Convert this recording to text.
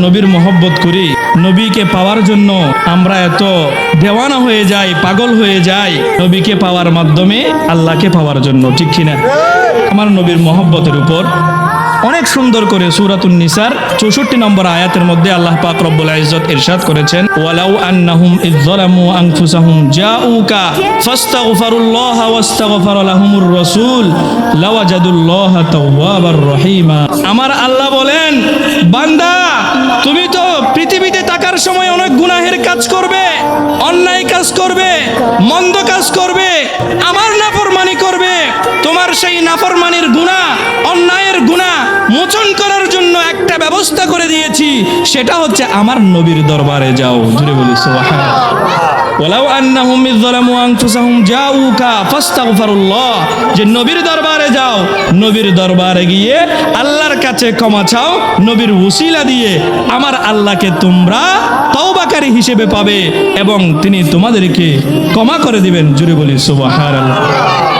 নবীর মহব্বত করি। নবীকে পাওয়ার জন্য আমরা এত দেওয়ানা হয়ে যাই, পাগল হয়ে যাই। নবীকে পাওয়ার মাধ্যমে আল্লাহকে পাওয়ার জন্য, ঠিক কিনা? আমার নবীর মহব্বতের উপর অনেক সুন্দর করে সূরাতুন নিসার চৌষট্টি নম্বর আয়াতের মধ্যে আল্লাহ পাক রব্বুল ইজ্জত ইরশাদ করেছেন, ওয়ালাউ আন্নাহুম ইয যালামু আনফুসাহুম জাউকা ফাস্তাগফিরুল্লাহ ওয়াস্তাগফার লাহুমুর রাসূল লাওয়াজাদুল্লাহ তাওয়াবার রহিমা। আমার আল্লাহ বলেন, বান্দা থাকার সময় অনেক গুনাহের কাজ করবে, অন্যায় কাজ করবে, মন্দ কাজ করবে, আমার নাফরমানি করবে। তোমার সেই নাফরমানির গুণা অন্যায়ের গুণা মোচন করার জন্য একটা ব্যবস্থা করে দিয়েছি, সেটা হচ্ছে আমার নবীর দরবারে যাও। জুড়ে বলি ওয়ালাউ আন্নাহুম ইয আনফুসাহুম জাউকা ফাস্তাগফিরুল্লাহ। যে নবীর দরবারে যাও, নবীর দরবারে গিয়ে আল্লাহর কাছে ক্ষমা চাও, নবীর উসিলা দিয়ে আমার আল্লাহকে তোমরা তওবাকারী হিসেবে পাবে এবং তিনি তোমাদেরকে ক্ষমা করে দিবেন। জুড়ে বলি, সুবহানাল্লাহ।